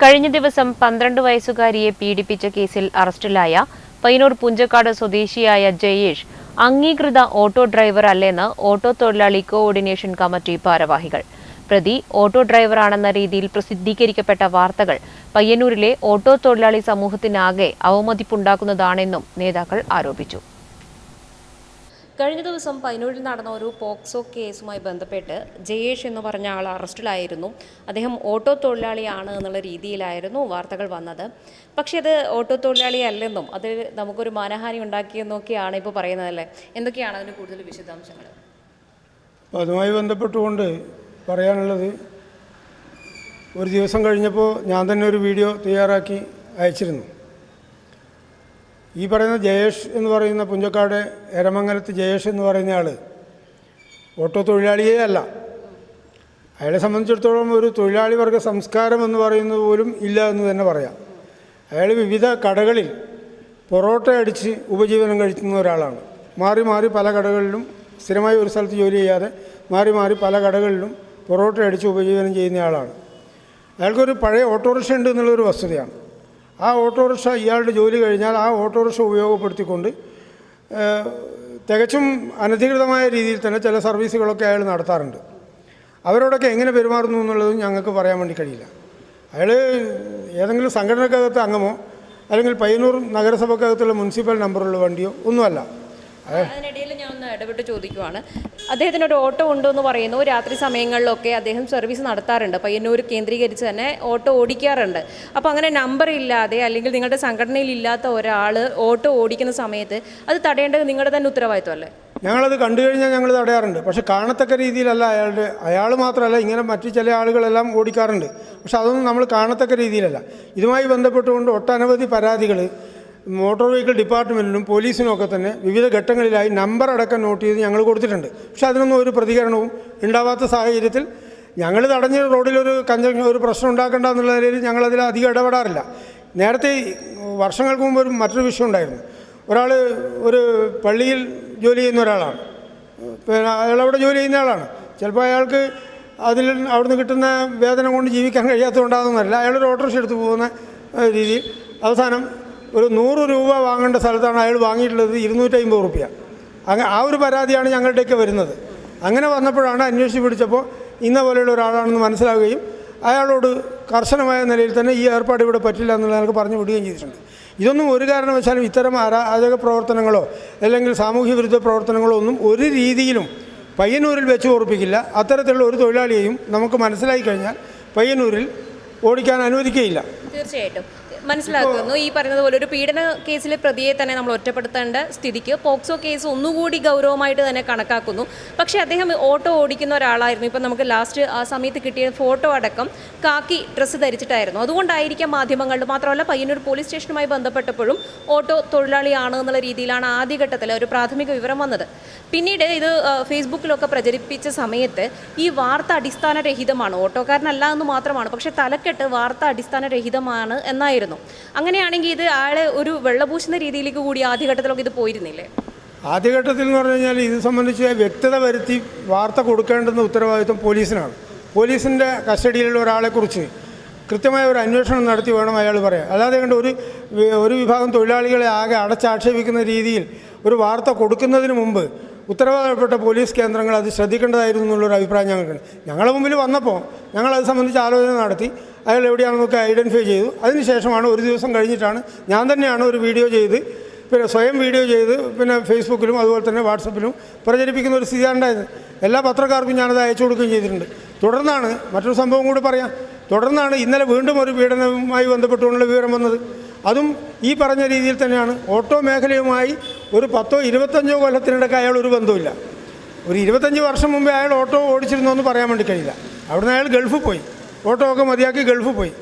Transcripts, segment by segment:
കഴിഞ്ഞ ദിവസം പന്ത്രണ്ട് വയസ്സുകാരിയെ പീഡിപ്പിച്ച കേസിൽ അറസ്റ്റിലായ പയ്യന്നൂർ പുഞ്ചക്കാട് സ്വദേശിയായ ജയേഷ് അംഗീകൃത ഓട്ടോ ഡ്രൈവർ അല്ലെന്ന് ഓട്ടോ തൊഴിലാളി കോഓർഡിനേഷൻ കമ്മിറ്റി ഭാരവാഹികൾ. പ്രതി ഓട്ടോ ഡ്രൈവറാണെന്ന രീതിയിൽ പ്രസിദ്ധീകരിക്കപ്പെട്ട വാർത്തകൾ പയ്യന്നൂരിലെ ഓട്ടോ തൊഴിലാളി സമൂഹത്തിനാകെ അവമതിപ്പുണ്ടാക്കുന്നതാണെന്നും നേതാക്കൾ ആരോപിച്ചു. കഴിഞ്ഞ ദിവസം പൈനൂരിൽ നടന്ന ഒരു പോക്സോ കേസുമായി ബന്ധപ്പെട്ട് ജയേഷ് എന്ന് പറഞ്ഞ ആൾ അറസ്റ്റിലായിരുന്നു. അദ്ദേഹം ഓട്ടോ തൊഴിലാളിയാണ് എന്നുള്ള രീതിയിലായിരുന്നു വാർത്തകൾ വന്നത്. പക്ഷേ അത് ഓട്ടോ തൊഴിലാളി അല്ലെന്നും അത് നമുക്കൊരു മാനഹാനി ഉണ്ടാക്കിയെന്നൊക്കെയാണ് ഇപ്പോൾ പറയുന്നതല്ലേ എന്തൊക്കെയാണ് അതിന് കൂടുതൽ വിശദാംശങ്ങൾ? അപ്പോൾ അതുമായി ബന്ധപ്പെട്ടുകൊണ്ട് പറയാനുള്ളത് ഒരു ദിവസം കഴിഞ്ഞപ്പോൾ ഞാൻ തന്നെ ഒരു വീഡിയോ തയ്യാറാക്കി അയച്ചിരുന്നു. ഈ പറയുന്ന ജയേഷ് എന്ന് പറയുന്ന പുഞ്ചക്കാട് എരമംഗലത്ത് ജയേഷ് എന്ന് പറയുന്ന ആൾ ഓട്ടോ തൊഴിലാളിയേ അല്ല. അയാളെ സംബന്ധിച്ചിടത്തോളം ഒരു തൊഴിലാളി വർഗ സംസ്കാരം എന്ന് പറയുന്നത് പോലും ഇല്ല എന്ന് തന്നെ പറയാം. അയാൾ വിവിധ കടകളിൽ പൊറോട്ട അടിച്ച് ഉപജീവനം കഴിക്കുന്ന ഒരാളാണ്. മാറി മാറി പല കടകളിലും സ്ഥിരമായി ഒരു സ്ഥലത്ത് ജോലി ചെയ്യാതെ മാറി മാറി പല കടകളിലും പൊറോട്ട അടിച്ച് ഉപജീവനം ചെയ്യുന്ന ആളാണ്. അയാൾക്കൊരു പഴയ ഓട്ടോറിക്ഷ ഉണ്ട് എന്നുള്ളൊരു വസ്തുതയാണ്. ആ ഓട്ടോറിക്ഷ ഇയാളുടെ ജോലി കഴിഞ്ഞാൽ ആ ഓട്ടോറിക്ഷ ഉപയോഗപ്പെടുത്തിക്കൊണ്ട് തികച്ചും അനധികൃതമായ രീതിയിൽ തന്നെ ചില സർവീസുകളൊക്കെ അയാൾ നടത്താറുണ്ട്. അവരോടൊക്കെ എങ്ങനെ പെരുമാറുന്നു എന്നുള്ളത് ഞങ്ങൾക്ക് പറയാൻ വേണ്ടി കഴിയില്ല. അയാൾ ഏതെങ്കിലും സംഘടനക്കകത്ത് അംഗമോ അല്ലെങ്കിൽ പയ്യന്നൂർ നഗരസഭക്കകത്തുള്ള മുനിസിപ്പൽ നമ്പറുള്ള വണ്ടിയോ ഒന്നുമല്ല. അതിനിടയിൽ ഞാൻ ഒന്ന് ഇടപെട്ട് ചോദിക്കുവാണ്. അദ്ദേഹത്തിന് ഒരു ഓട്ടോ ഉണ്ടെന്ന് പറയുന്നു. രാത്രി സമയങ്ങളിലൊക്കെ അദ്ദേഹം സർവീസ് നടത്താറുണ്ട്. പയ്യന്നൂർ കേന്ദ്രീകരിച്ച് തന്നെ ഓട്ടോ ഓടിക്കാറുണ്ട്. അപ്പോൾ അങ്ങനെ നമ്പർ ഇല്ലാതെ അല്ലെങ്കിൽ നിങ്ങളുടെ സംഘടനയിൽ ഇല്ലാത്ത ഒരാൾ ഓട്ടോ ഓടിക്കുന്ന സമയത്ത് അത് തടയേണ്ടത് നിങ്ങളുടെ തന്നെ ഉത്തരവാദിത്വമല്ലേ ഞങ്ങളത് കണ്ടു കഴിഞ്ഞാൽ ഞങ്ങൾ തടയാറുണ്ട്. പക്ഷെ കാണത്തക്ക രീതിയിലല്ല അയാളുടെ അയാൾ മാത്രമല്ല ഇങ്ങനെ മറ്റു ചില ആളുകളെല്ലാം ഓടിക്കാറുണ്ട്. പക്ഷെ അതൊന്നും നമ്മൾ കാണത്തക്ക രീതിയിലല്ല. ഇതുമായി ബന്ധപ്പെട്ടുകൊണ്ട് ഒട്ടനവധി പരാതികൾ മോട്ടോർ വെഹിക്കിൾ ഡിപ്പാർട്ട്മെന്റിനും പോലീസിനും ഒക്കെ തന്നെ വിവിധ ഘട്ടങ്ങളിലായി നമ്പർ അടക്കം നോട്ട് ചെയ്ത് ഞങ്ങൾ കൊടുത്തിട്ടുണ്ട്. പക്ഷെ അതിനൊന്നും ഒരു പ്രതികരണവും ഉണ്ടാവാത്ത സാഹചര്യത്തിൽ ഞങ്ങൾ തടഞ്ഞ റോഡിലൊരു കഞ്ച ഒരു പ്രശ്നം ഉണ്ടാക്കേണ്ട എന്നുള്ള നിലയിൽ ഞങ്ങളതിൽ അധികം ഇടപെടാറില്ല. നേരത്തെ വർഷങ്ങൾക്ക് മുമ്പ് ഒരു മറ്റൊരു വിഷയം ഉണ്ടായിരുന്നു. ഒരാൾ ഒരു പള്ളിയിൽ ജോലി ചെയ്യുന്ന ഒരാളാണ്. പിന്നെ അയാൾ അവിടെ ജോലി ചെയ്യുന്ന ആളാണ്. ചിലപ്പോൾ അയാൾക്ക് അതിൽ അവിടുന്ന് കിട്ടുന്ന വേതനം കൊണ്ട് ജീവിക്കാൻ കഴിയാത്തതുകൊണ്ടാകുന്നതല്ല അയാളൊരു ഓട്ടോറിക്ഷ എടുത്ത് പോകുന്ന രീതിയിൽ അവസാനം ഒരു നൂറ് രൂപ വാങ്ങേണ്ട സ്ഥലത്താണ് അയാൾ വാങ്ങിയിട്ടുള്ളത് ഇരുന്നൂറ്റമ്പത് റുപ്യ. അങ്ങ് ആ ഒരു പരാതിയാണ് ഞങ്ങളുടെയൊക്കെ വരുന്നത്. അങ്ങനെ വന്നപ്പോഴാണ് അന്വേഷിച്ച് പിടിച്ചപ്പോൾ ഇന്ന പോലെയുള്ള ഒരാളാണെന്ന് മനസ്സിലാവുകയും അയാളോട് കർശനമായ നിലയിൽ തന്നെ ഈ ഏർപ്പാട് ഇവിടെ പറ്റില്ല എന്നുള്ളത് ഞങ്ങൾക്ക് പറഞ്ഞു വിടുകയും ചെയ്തിട്ടുണ്ട്. ഇതൊന്നും ഒരു കാരണവശാലും ഇത്തരം അരാജക പ്രവർത്തനങ്ങളോ അല്ലെങ്കിൽ സാമൂഹ്യ വിരുദ്ധ പ്രവർത്തനങ്ങളോ ഒന്നും ഒരു രീതിയിലും പയ്യന്നൂരിൽ വെച്ച് ഓർപ്പിക്കില്ല അത്തരത്തിലുള്ള ഒരു തൊഴിലാളിയെയും നമുക്ക് മനസ്സിലായി കഴിഞ്ഞാൽ പയ്യന്നൂരിൽ ഓടിക്കാൻ അനുവദിക്കുകയില്ല. തീർച്ചയായിട്ടും. മനസ്സിലാക്കുന്നു. ഈ പറയുന്നത് പോലെ ഒരു പീഡന കേസിലെ പ്രതിയെ തന്നെ നമ്മൾ ഒറ്റപ്പെടുത്തേണ്ട സ്ഥിതിക്ക് പോക്സോ കേസ് ഒന്നുകൂടി ഗൗരവമായിട്ട് തന്നെ കണക്കാക്കുന്നു. പക്ഷേ അദ്ദേഹം ഓട്ടോ ഓടിക്കുന്ന ഒരാളായിരുന്നു. ഇപ്പം നമുക്ക് ലാസ്റ്റ് ആ സമയത്ത് കിട്ടിയ ഫോട്ടോ അടക്കം കാക്കി ഡ്രസ്സ് ധരിച്ചിട്ടായിരുന്നു. അതുകൊണ്ടായിരിക്കാം മാധ്യമങ്ങളിൽ മാത്രമല്ല പയ്യന്നൂർ പോലീസ് സ്റ്റേഷനുമായി ബന്ധപ്പെട്ടപ്പോഴും ഓട്ടോ തൊഴിലാളിയാണ് എന്നുള്ള രീതിയിലാണ് ആദ്യഘട്ടത്തിൽ ഒരു പ്രാഥമിക വിവരം വന്നത്. പിന്നീട് ഇത് ഫേസ്ബുക്കിലൊക്കെ പ്രചരിപ്പിച്ച സമയത്ത് ഈ വാർത്ത അടിസ്ഥാനരഹിതമാണ്. ഓട്ടോക്കാരനല്ല എന്ന് മാത്രമാണ്. പക്ഷേ തലക്കെട്ട് വാർത്ത അടിസ്ഥാനരഹിതമാണ് എന്നായിരുന്നു. അങ്ങനെയാണെങ്കിൽ ഇത് ആളെ ഒരു വെള്ളപൂശുന്ന രീതിയിലേക്ക് കൂടി ആദ്യഘട്ടത്തിലൊക്കെ ഇത് പോയിരുന്നില്ലേ? ആദ്യഘട്ടത്തിൽ എന്ന് പറഞ്ഞു കഴിഞ്ഞാൽ ഇത് സംബന്ധിച്ച് വ്യക്തത വരുത്തി വാർത്ത കൊടുക്കേണ്ടുന്ന ഉത്തരവാദിത്വം പോലീസിനാണ്. പോലീസിന്റെ കസ്റ്റഡിയിലുള്ള ഒരാളെക്കുറിച്ച് കൃത്യമായ ഒരു അന്വേഷണം നടത്തി വേണം അയാൾ പറയാൻ. അല്ലാതെ കണ്ട് ഒരു ഒരു വിഭാഗം തൊഴിലാളികളെ ആകെ അടച്ചാക്ഷേപിക്കുന്ന രീതിയിൽ ഒരു വാർത്ത കൊടുക്കുന്നതിന് മുമ്പ് ഉത്തരവാദപ്പെട്ട പോലീസ് കേന്ദ്രങ്ങൾ അത് ശ്രദ്ധിക്കേണ്ടതായിരുന്നു എന്നുള്ളൊരു അഭിപ്രായം ഞങ്ങൾക്കുണ്ട്. ഞങ്ങളുടെ മുമ്പിൽ വന്നപ്പോൾ ഞങ്ങളത് സംബന്ധിച്ച് ആലോചന നടത്തി. അയാൾ എവിടെയാണെന്നൊക്കെ ഐഡന്റിഫൈ ചെയ്തു. അതിനുശേഷമാണ് ഒരു ദിവസം കഴിഞ്ഞിട്ടാണ് ഞാൻ തന്നെയാണ് ഒരു വീഡിയോ ചെയ്ത് പിന്നെ സ്വയം വീഡിയോ ചെയ്ത് പിന്നെ ഫേസ്ബുക്കിലും അതുപോലെ തന്നെ വാട്സപ്പിലും പ്രചരിപ്പിക്കുന്ന ഒരു സ്ഥിതിയാണ് ഉണ്ടായത്. എല്ലാ പത്രക്കാർക്കും ഞാനത് അയച്ചു കൊടുക്കുകയും ചെയ്തിട്ടുണ്ട്. തുടർന്നാണ് മറ്റൊരു സംഭവം കൂടി പറയാം. തുടർന്നാണ് ഇന്നലെ വീണ്ടും ഒരു പീഡനവുമായി ബന്ധപ്പെട്ടുകൊണ്ടുള്ള വിവരം വന്നത്. അതും ഈ പറഞ്ഞ രീതിയിൽ തന്നെയാണ്. ഓട്ടോ മേഖലയുമായി ഒരു പത്തോ ഇരുപത്തഞ്ചോ കൊല്ലത്തിനിടയ്ക്ക് അയാൾ ഒരു ബന്ധമില്ല ഒരു ഇരുപത്തഞ്ച് വർഷം മുമ്പേ അയാൾ ഓട്ടോ ഓടിച്ചിരുന്നു എന്ന് പറയാൻ വേണ്ടി കഴിയില്ല. അവിടുന്ന് അയാൾ ഗൾഫിൽ പോയി. ഓട്ടോ ഒക്കെ മതിയാക്കി ഗൾഫിൽ പോയി.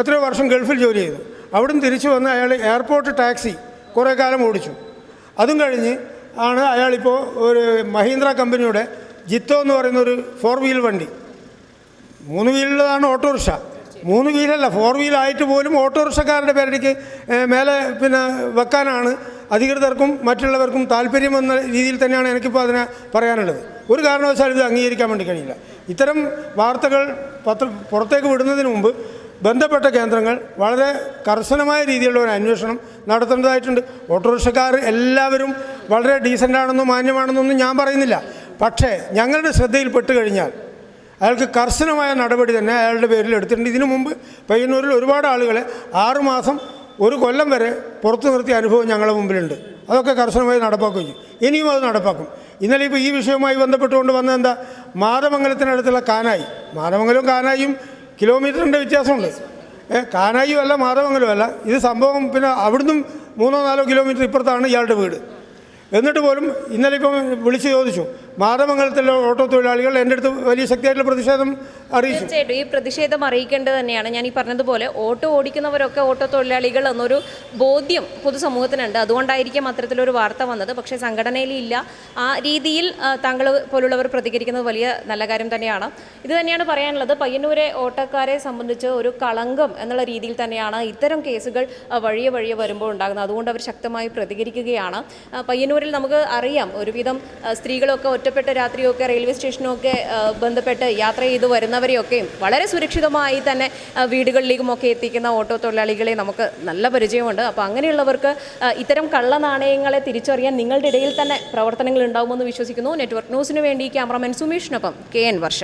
എത്രയോ വർഷം ഗൾഫിൽ ജോലി ചെയ്തു. അവിടുന്ന് തിരിച്ചു വന്ന് അയാൾ എയർപോർട്ട് ടാക്സി കുറേ കാലം ഓടിച്ചു. അതും കഴിഞ്ഞ് ആണ് അയാളിപ്പോൾ ഒരു മഹീന്ദ്ര കമ്പനിയുടെ ജിത്തോ എന്ന് പറയുന്ന ഒരു ഫോർ വീൽ വണ്ടി. മൂന്ന് വീലുള്ളതാണ് ഓട്ടോറിക്ഷ. മൂന്ന് വീലല്ല ഫോർ വീലായിട്ട് പോലും ഓട്ടോറിക്ഷക്കാരുടെ പേരടിക്ക് മേലെ പിന്നെ വെക്കാനാണ് അധികൃതർക്കും മറ്റുള്ളവർക്കും താല്പര്യമെന്ന രീതിയിൽ തന്നെയാണ് എനിക്കിപ്പോൾ അതിനെ പറയാനുള്ളത്. ഒരു കാരണവശാലും ഇത് അംഗീകരിക്കാൻ വേണ്ടി കഴിയില്ല. ഇത്തരം വാർത്തകൾ പത്ര പുറത്തേക്ക് വിടുന്നതിന് മുമ്പ് ബന്ധപ്പെട്ട കേന്ദ്രങ്ങൾ വളരെ കർശനമായ രീതിയിലുള്ള ഒരു അന്വേഷണം നടത്തേണ്ടതായിട്ടുണ്ട്. ഓട്ടോറിക്ഷക്കാർ എല്ലാവരും വളരെ ഡീസന്റാണെന്നോ മാന്യമാണെന്നൊന്നും ഞാൻ പറയുന്നില്ല. പക്ഷേ ഞങ്ങളുടെ ശ്രദ്ധയിൽപ്പെട്ട് കഴിഞ്ഞാൽ അയാൾക്ക് കർശനമായ നടപടി തന്നെ അയാളുടെ പേരിൽ എടുത്തിട്ടുണ്ട്. ഇതിനു മുമ്പ് പയ്യന്നൂരിൽ ഒരുപാട് ആളുകളെ ആറുമാസം ഒരു കൊല്ലം വരെ പുറത്തു നിർത്തിയ അനുഭവം ഞങ്ങളുടെ മുമ്പിലുണ്ട്. അതൊക്കെ കർശനമായി നടപ്പാക്കുകയും ചെയ്യും. ഇനിയും അത് നടപ്പാക്കും. ഇന്നലെ ഇപ്പോൾ ഈ വിഷയവുമായി ബന്ധപ്പെട്ടുകൊണ്ട് വന്ന എന്താ? മാതമംഗലത്തിനടുത്തുള്ള കാനായി. മാതമംഗലവും കാനായും കിലോമീറ്ററിന്റെ വ്യത്യാസമുണ്ട്. കാനായും അല്ല മാതമംഗലവും അല്ല. ഇത് സംഭവം പിന്നെ അവിടുന്ന് മൂന്നോ നാലോ കിലോമീറ്റർ ഇപ്പുറത്താണ് ഇയാളുടെ വീട്. എന്നിട്ട് പോലും ഇന്നലെ ഇപ്പം വിളിച്ച് ചോദിച്ചു. മാതമംഗലത്തിലെ ഓട്ടോ തൊഴിലാളികൾ എന്റെ അടുത്ത് വലിയ ശക്തിയായിട്ടുള്ള പ്രതിഷേധം അറിയിച്ചു. തീർച്ചയായിട്ടും. ഈ പ്രതിഷേധം അറിയിക്കേണ്ടത് തന്നെയാണ്. ഞാൻ ഈ പറഞ്ഞതുപോലെ ഓട്ടോ ഓടിക്കുന്നവരൊക്കെ ഓട്ടോ തൊഴിലാളികൾ എന്നൊരു ബോധ്യം പൊതുസമൂഹത്തിനുണ്ട്. അതുകൊണ്ടായിരിക്കും അത്തരത്തിലൊരു വാർത്ത വന്നത്. പക്ഷേ സംഘടനയിലില്ല. ആ രീതിയിൽ താങ്കൾ പോലുള്ളവർ പ്രതികരിക്കുന്നത് വലിയ നല്ല കാര്യം തന്നെയാണ്. ഇത് തന്നെയാണ് പറയാനുള്ളത്. പയ്യന്നൂരെ ഓട്ടക്കാരെ സംബന്ധിച്ച് ഒരു കളങ്കം എന്നുള്ള രീതിയിൽ തന്നെയാണ് ഇത്തരം കേസുകൾ വഴിയെ വഴിയെ വരുമ്പോൾ ഉണ്ടാകുന്നത്. അതുകൊണ്ട് അവർ ശക്തമായി പ്രതികരിക്കുകയാണ്. പയ്യന്നൂരിൽ നമുക്ക് അറിയാം ഒരുവിധം സ്ത്രീകളൊക്കെ ഒറ്റപ്പെട്ട രാത്രിയൊക്കെ റെയിൽവേ സ്റ്റേഷനൊക്കെ ബന്ധപ്പെട്ട് യാത്ര ചെയ്ത് വരുന്നവരെയൊക്കെയും വളരെ സുരക്ഷിതമായി തന്നെ വീടുകളിലേക്കും ഒക്കെ എത്തിക്കുന്ന ഓട്ടോ തൊഴിലാളികളെ നമുക്ക് നല്ല പരിചയമുണ്ട്. അപ്പോൾ അങ്ങനെയുള്ളവർക്ക് ഇത്തരം കള്ള നാണയങ്ങളെ തിരിച്ചറിയാൻ നിങ്ങളുടെ ഇടയിൽ തന്നെ പ്രവർത്തനങ്ങൾ ഉണ്ടാകുമെന്ന് വിശ്വസിക്കുന്നു. നെറ്റ്വർക്ക് ന്യൂസിന് വേണ്ടി ക്യാമറാമാൻ സുമേഷിനൊപ്പം കെ എൻ വർഷ.